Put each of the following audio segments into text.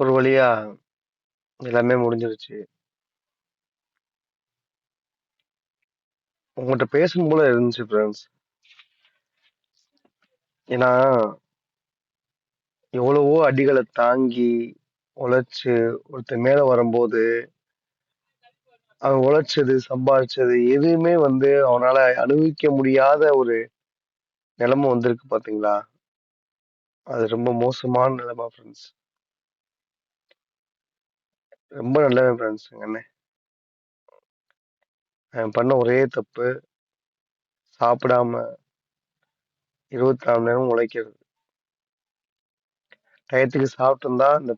ஒரு வழியா எல்லாமே முடிஞ்சிருச்சு. உங்கள்கிட்ட பேசணும் போல இருந்துச்சு ஃப்ரெண்ட்ஸ். ஏன்னா, எவ்வளவோ அடிகளை தாங்கி, உழைச்சு ஒருத்தன் மேல வரும்போது, அவன் உழைச்சது, சம்பாதிச்சது எதுவுமே வந்து அவனால அனுபவிக்க முடியாத ஒரு நிலைமை வந்திருக்கு பாத்தீங்களா? அது ரொம்ப மோசமான நிலைமை ஃப்ரெண்ட்ஸ். ரொம்ப நல்லவன் ஃப்ரெண்ட்ஸ் எங்க அண்ணன். அவன் பண்ண ஒரே தப்பு, சாப்பிடாம 24 மணி நேரமும் உழைக்கிறது. டயத்துக்கு சாப்பிட்டிருந்தா இந்த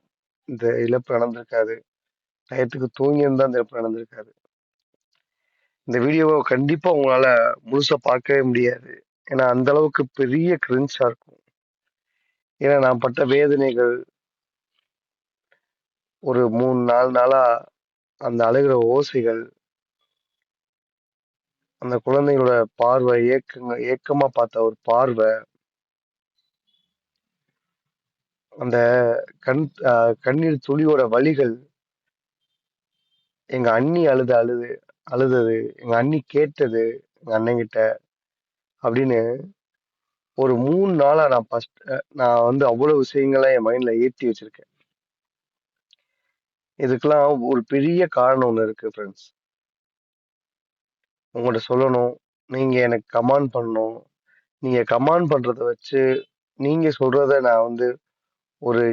இந்த இழப்பு நடந்திருக்காது. டயத்துக்கு தூங்கியிருந்தா இந்த இழப்பு நடந்திருக்காது. இந்த வீடியோவ கண்டிப்பா உங்களால முழுசா பார்க்கவே முடியாது. ஏன்னா அந்த அளவுக்கு பெரிய கிரின்ஜா இருக்கும். ஏன்னா நான் பட்ட வேதனைகள் ஒரு 3, 4 நாளா அந்த அழுகிற ஓசைகள், அந்த குழந்தைகளோட பார்வை, ஏக்கங்க ஏக்கமா பார்த்த ஒரு பார்வை, அந்த கண் கண்ணீர் துளியோட வலிகள், எங்க அண்ணி அழுது அழுது அழுதது, எங்க அண்ணி கேட்டது எங்க அண்ணங்கிட்ட அப்படின்னு ஒரு மூணு நாளா நான் ஃபர்ஸ்ட் நான் வந்து அவ்வளவு விஷயங்களை என் மைண்ட்ல ஏற்றி வச்சிருக்கேன். இதுக்கெல்லாம் ஒரு பெரிய காரணம் ஒன்று இருக்கு ஃப்ரெண்ட்ஸ். உங்கள்கிட்ட சொல்லணும். நீங்க எனக்கு கமெண்ட் பண்ணணும். நீங்க கமெண்ட் பண்றத வச்சு, நீங்க சொல்றத நான் வந்து ஒரு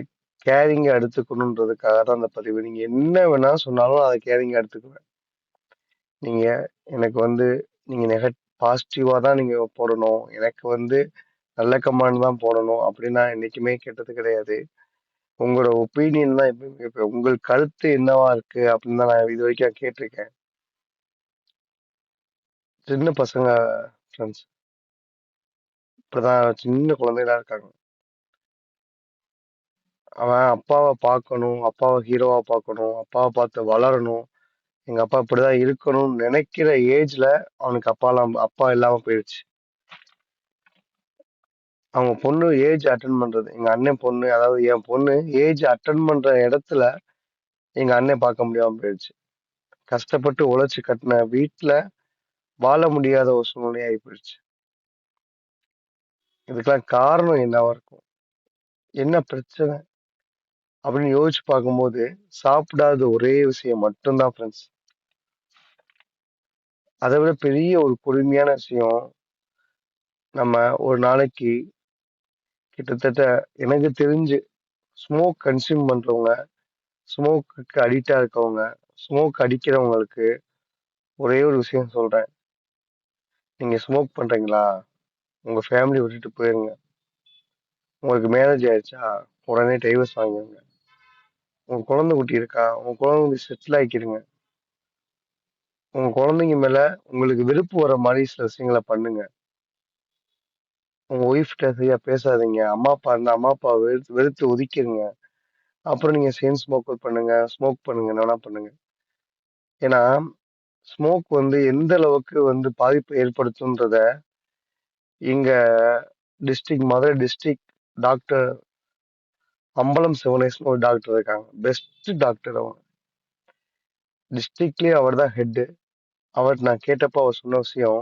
கேரிங்க எடுத்துக்கணுன்றதுக்காக தான் அந்த பதிவு. நீங்க என்ன வேணா சொன்னாலும் அதை கேரிங்க எடுத்துக்குவேன். நீங்க எனக்கு வந்து நீங்க நெகட் பாசிட்டிவா தான் நீங்க போடணும். எனக்கு வந்து நல்ல கமாண்ட் தான் போடணும் அப்படின்னு நான் என்னைக்குமே கேட்டது கிடையாது. உங்களோட ஒப்பீனியன் தான் எப்பயுமே கேட்பேன். உங்கள் கருத்து என்னவா இருக்கு அப்படின்னு தான் நான் இது வரைக்கும் கேட்டிருக்கேன். சின்ன பசங்க ஃப்ரெண்ட்ஸ். இப்பதான் சின்ன குழந்தைகளா இருக்காங்க. அவன் அப்பாவ பார்க்கணும், அப்பாவ ஹீரோவா பார்க்கணும், அப்பாவ பார்த்து வளரணும். எங்க அப்பா இப்படிதான் இருக்கணும்னு நினைக்கிற ஏஜ்ல அவனுக்கு அப்பாலாம் அப்பா இல்லாம போயிடுச்சு அவங்க பொண்ணு ஏஜ் அட்டன் பண்றது. எங்க அண்ணன் பொண்ணு அதாவது என் பொண்ணு ஏஜ் அட்டன் பண்ற இடத்துல எங்க அண்ணன் பார்க்க முடியாம போயிடுச்சு கஷ்டப்பட்டு உழைச்சு கட்டின வீட்டுல வாழ முடியாத ஒரு சூழ்நிலை ஆகி போயிடுச்சு இதுக்கெல்லாம் காரணம் என்னவா இருக்கும்? என்ன பிரச்சனை? அப்படின்னு யோசிச்சு பார்க்கும்போது சாப்பிடாத ஒரே விஷயம் மட்டும்தான் ஃப்ரெண்ட்ஸ். அதை விட பெரிய ஒரு கொடுமையான விஷயம் நம்ம ஒரு நாளைக்கு கிட்டத்தட்ட எனக்கு தெரிஞ்சு ஸ்மோக் கன்சியூம் பண்ணுறவங்க ஸ்மோக்குக்கு அடிக்டாக இருக்கவங்க ஸ்மோக் அடிக்கிறவங்களுக்கு ஒரே ஒரு விஷயம் சொல்கிறேன் நீங்கள் ஸ்மோக் பண்ணுறீங்களா உங்கள் ஃபேமிலி விட்டுட்டு போயிருங்க. உங்களுக்கு மேரேஜ் ஆயிடுச்சா? உடனே டைவர்ஸ் வாங்கிடுங்க உங்கள் குழந்தை குட்டி இருக்கா? உங்கள் குழந்தை செட்டில் ஆக்கிடுங்க. உங்கள் குழந்தைங்க மேலே உங்களுக்கு வெறுப்பு வர மாதிரி சில விஷயங்களை பண்ணுங்க. உங்க ஒய்ஃப்கிட்ட சரியா பேசாதீங்க. அம்மா அப்பா இருந்தா அம்மா அப்பா வெறுத்து வெறுத்து ஒதுக்கிருங்க. அப்புறம் நீங்க சேம் ஸ்மோக் பண்ணுங்க. ஸ்மோக் பண்ணுங்க. என்ன வேணா பண்ணுங்க. ஏன்னா ஸ்மோக் வந்து எந்த அளவுக்கு வந்து பாதிப்பு ஏற்படுத்தும்ன்றத இங்க district Madurai district doctor Ambalam சிவனேஸ்னு ஒரு டாக்டர் இருக்காங்க. பெஸ்ட் டாக்டர் அவங்க. டிஸ்ட்ரிக்ட்லயே அவர் தான் ஹெட்டு அவர் நான் கேட்டப்போ அவர் சொன்ன விஷயம்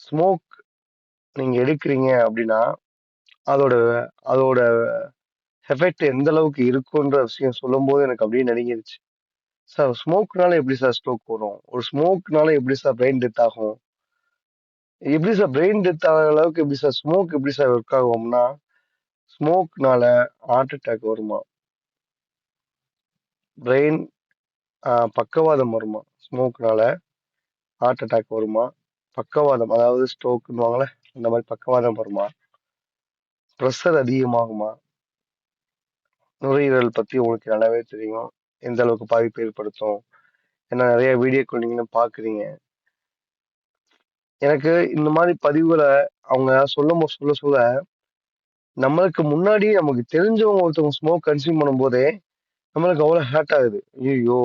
ஸ்மோக் நீங்க எடுக்கிறீங்க அப்படின்னா அதோட அதோட எஃபெக்ட் எந்த அளவுக்கு இருக்குன்ற விஷயம் சொல்லும்போது எனக்கு அப்படியே நடுங்கிருச்சு சார் ஸ்மோக்னால எப்படி சார் ஸ்ட்ரோக் வரும்? ஒரு ஸ்மோக்னால எப்படி சார் பிரெயின் டெத் ஆகும்? எப்படி சார் பிரெயின் டெத் ஆகிற அளவுக்கு எப்படி சார் ஸ்மோக் எப்படி சார் ஒர்க் ஆகும்னா ஸ்மோக்னால ஹார்ட் அட்டாக் வருமா? பிரெயின் பக்கவாதம் வருமா? ஸ்மோக்னால ஹார்ட் அட்டாக் வருமா? பக்கவாதம் அதாவது ஸ்ட்ரோக்னுவாங்களே இந்த மாதிரி பக்கவாதம் வருமா? ப்ரெஷர் அதிகமாகுமா? நுரையீரல் பத்தி உங்களுக்கு நல்லாவே தெரியும். எந்த அளவுக்கு பாதிப்பு ஏற்படுத்தும்? ஏன்னா நிறைய வீடியோக்கள் நீங்களும் பாக்குறீங்க. எனக்கு இந்த மாதிரி பதிவுகளை அவங்க சொல்ல சொல்ல சொல்ல நம்மளுக்கு முன்னாடி நமக்கு தெரிஞ்சவங்க ஒருத்தவங்க ஸ்மோக் கன்சியூம் பண்ணும்போதே நம்மளுக்கு அவ்வளோ ஹேர்ட் ஆகுது. ஐயோ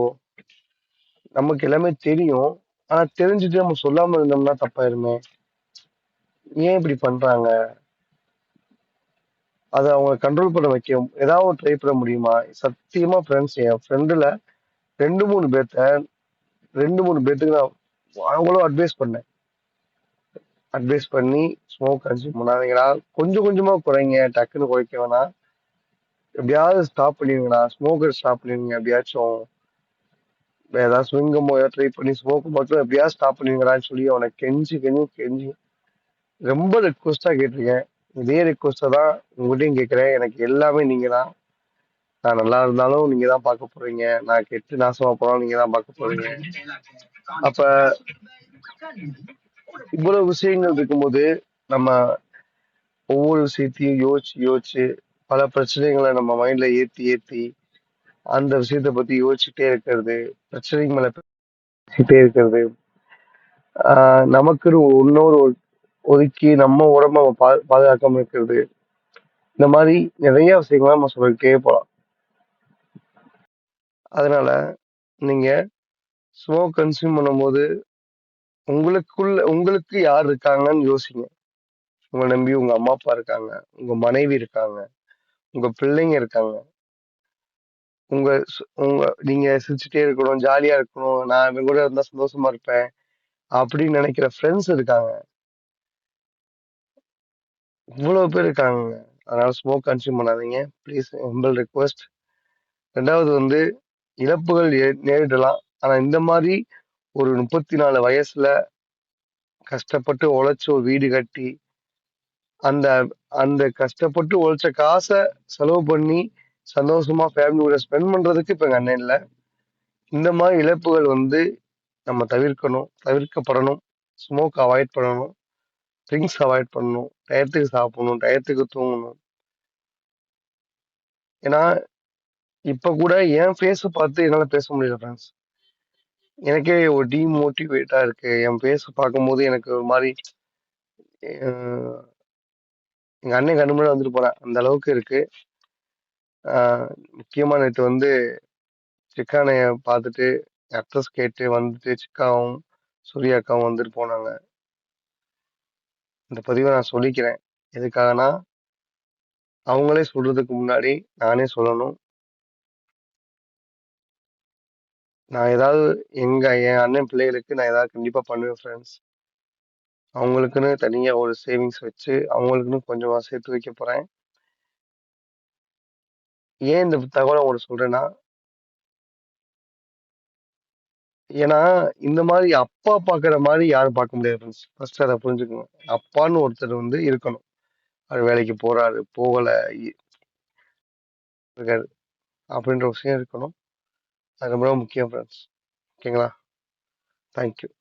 நமக்கு எல்லாமே தெரியும். ஆனா தெரிஞ்சுட்டு நம்ம சொல்லாம இருந்தோம்னா தப்பாயிருமே. ஏன் இப்படி பண்றாங்க? அதை அவங்க கண்ட்ரோல் பண்ண வைக்க ஏதாவது ட்ரை பண்ண முடியுமா? சத்தியமா ஃப்ரெண்ட்ஸ் என் ஃப்ரெண்டுல ரெண்டு மூணு பேர்த்த ரெண்டு மூணு பேர்த்துக்கு நான் அவங்களும் அட்வைஸ் பண்ணேன். அட்வைஸ் பண்ணி ஸ்மோக் கன்சியூம் பண்ணாதீங்கடா கொஞ்சம் கொஞ்சமா குறைங்க. டக்குன்னு குறைக்க வேணாம். எப்படியாவது ஸ்டாப் பண்ணிடுங்கடா. ஸ்மோக்கர் ஸ்டாப் பண்ணிடுங்க. எப்படியாச்சும் ஏதாவது ஸ்விங்கமோ ஏதாவது ட்ரை பண்ணி ஸ்மோக்கு மட்டும் எப்படியாவது ஸ்டாப் பண்ணிடுங்கடான்னு சொல்லி அவனை கெஞ்சி கெஞ்சி கெஞ்சி ரொம்ப ரெக்வஸ்டா கேட்டிருக்கேன். இதே ரெக்வஸ்ட்டை தான் உங்கள்கிட்டையும் கேட்குறேன். எனக்கு எல்லாமே நீங்கள் தான் நான் நல்லா இருந்தாலும் நீங்க தான் பார்க்க போறீங்க. நான் கெட்டு நாசமா போனாலும் நீங்க தான் பார்க்க போறீங்க. அப்ப இவ்வளவு விஷயங்கள் இருக்கும்போது நம்ம ஒவ்வொரு விஷயத்தையும் யோசிச்சு யோசிச்சு பல பிரச்சனைகளை நம்ம மைண்ட்ல ஏத்தி ஏத்தி அந்த விஷயத்த பத்தி யோசிச்சுட்டே இருக்கிறது பிரச்சனைக்கு மேல பேசிட்டே இருக்கிறது. நமக்குன்னு இன்னொரு ஒரு ஒதுக்கி நம்ம உடம்ப பா பாதுகாக்காம இருக்கிறது. இந்த மாதிரி நிறைய விஷயங்களை நம்ம சொல்லிக்கிட்டே போகலாம் அதனால நீங்க ஸ்மோக் கன்சியூம் பண்ணும்போது உங்களுக்குள்ள உங்களுக்கு யார் இருக்காங்கன்னு யோசிங்க. உங்களை நம்பி உங்க அம்மா அப்பா இருக்காங்க உங்க மனைவி இருக்காங்க உங்க பிள்ளைங்க இருக்காங்க. உங்க உங்க நீங்க சிரிச்சுட்டே இருக்கணும் ஜாலியா இருக்கணும் நான் இவங்க கூட இருந்தா சந்தோஷமா இருப்பேன் அப்படின்னு நினைக்கிற ஃப்ரெண்ட்ஸ் இருக்காங்க. இவ்வளோ பேர் இருக்காங்க. அதனால ஸ்மோக் கன்சியூம் பண்ணாதீங்க. ப்ளீஸ் ஹம்பிள் ரிக்வெஸ்ட் ரெண்டாவது வந்து இழப்புகள் ஏ- நேரிடலாம். ஆனா இந்த மாதிரி ஒரு முப்பத்தி நாலு வயசுல கஷ்டப்பட்டு உழைச்சு ஒரு வீடு கட்டி அந்த அந்த கஷ்டப்பட்டு உழைச்ச காசை செலவு பண்ணி சந்தோஷமா ஃபேமிலியோட ஸ்பெண்ட் பண்றதுக்கு இப்ப எங்க அண்ணன் இல்ல. இந்த மாதிரி இழப்புகள் வந்து நம்ம தவிர்க்கணும் தவிர்க்கப்படணும். ஸ்மோக் அவாய்ட் பண்ணணும். ட்ரிங்க்ஸ் அவாய்ட் பண்ணணும். டயத்துக்கு சாப்பிடணும். டயத்துக்கு தூங்கணும். ஏன்னா இப்ப கூட என் ஃபேஸை பார்த்து என்னால பேச முடியல ஃப்ரெண்ட்ஸ் எனக்கே ஒரு டிமோட்டிவேட்டா இருக்கு. என் ஃபேஸ் பார்க்கும்போது எனக்கு ஒரு மாதிரி எங்கள் எங்க அண்ணன் கண்ணு முன்னாடி வந்துட்டு போறேன். அந்த அளவுக்கு இருக்கு. முக்கியமாக முக்கியமா நேற்று வந்து சிக்கானைய பார்த்துட்டு அட்ரஸ் கேட்டு வந்துட்டு சிக்காவும் சூர்யாக்காவும் வந்துட்டு போனாங்க. இந்த பதிவை நான் சொல்லிக்கிறேன். எதுக்காகனா அவங்களே சொல்றதுக்கு முன்னாடி நானே சொல்லணும். நான் ஏதாவது எங்க என் அண்ணன் பிள்ளைகளுக்கு நான் ஏதாவது கண்டிப்பா பண்ணுவேன் ஃப்ரெண்ட்ஸ் அவங்களுக்குன்னு தனியா ஒரு சேவிங்ஸ் வச்சு அவங்களுக்குன்னு கொஞ்சமா சேர்த்து வைக்க போறேன். ஏன் இந்த தகவலை உங்களுக்கு சொல்றேன்னா ஏன்னா இந்த மாதிரி அப்பா பாக்குற மாதிரி யாரும் பார்க்க முடியாது ஃப்ரெண்ட்ஸ் ஃபர்ஸ்ட் அதை புரிஞ்சுக்கணும். அப்பான்னு ஒருத்தர் வந்து இருக்கணும். அவர் வேலைக்கு போறாரு போகல இ- இருக்காரு அப்படின்ற விஷயம் இருக்கணும். அது ரொம்ப ரொம்ப முக்கியம் ஃப்ரெண்ட்ஸ் ஓகேங்களா? தேங்க்யூ